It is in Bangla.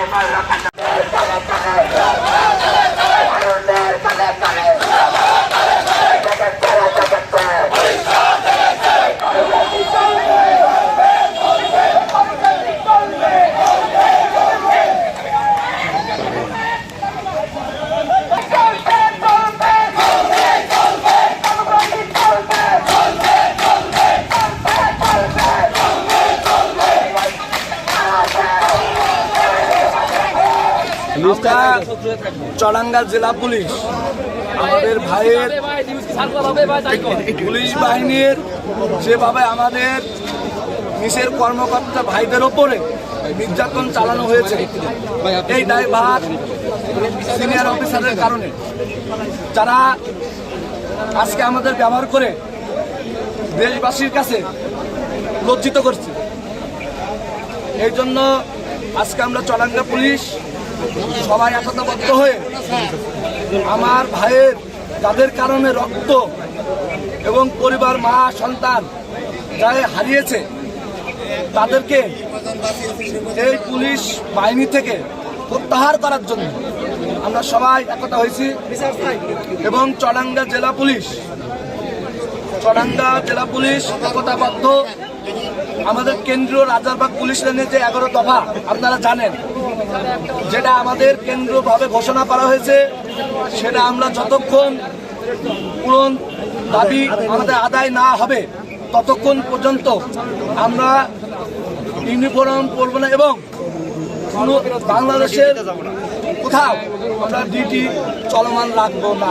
我爸也要看到 চড়াঙ্গা জেলা পুলিশ। আমাদের ভাইয়ের পুলিশ বাহিনীর যেভাবে আমাদের নিচের কর্মকর্তা ভাইদের ওপরে নির্যাতন চালানো হয়েছে এই দায়ভার সিনিয়র অফিসারের কারণে। যারা আজকে আমাদের ব্যবহার করে দেশবাসীর কাছে লজ্জিত করছে। এই জন্য আজকে আমরা চলাঙ্গা পুলিশ সবাই একতাবদ্ধ হয়ে আমার ভাইয়ের, যাদের কারণে রক্ত এবং পরিবার, মা, সন্তান যারা হারিয়েছে, তাদেরকে এই পুলিশ বাহিনী থেকে প্রত্যাহার করার জন্য আমরা সবাই একতা হয়েছি এবং চড়াঙ্গা জেলা পুলিশ, চড়াঙ্গা জেলা পুলিশ একতাবদ্ধ। আমাদের কেন্দ্রীয় রাজারবাগ পুলিশ লাইনের যে এগারো দফা, আপনারা জানেন যেটা আমাদের কেন্দ্রভাবে ঘোষণা করা হয়েছে, সেটা আমরা যতক্ষণ পূরণ দাবি আমাদের আদায় না হবে, ততক্ষণ পর্যন্ত আমরা ইউনিফর্ম পরব না এবং কোনো বাংলাদেশের কোথাও আমরা ডিউটি চলমান রাখব না।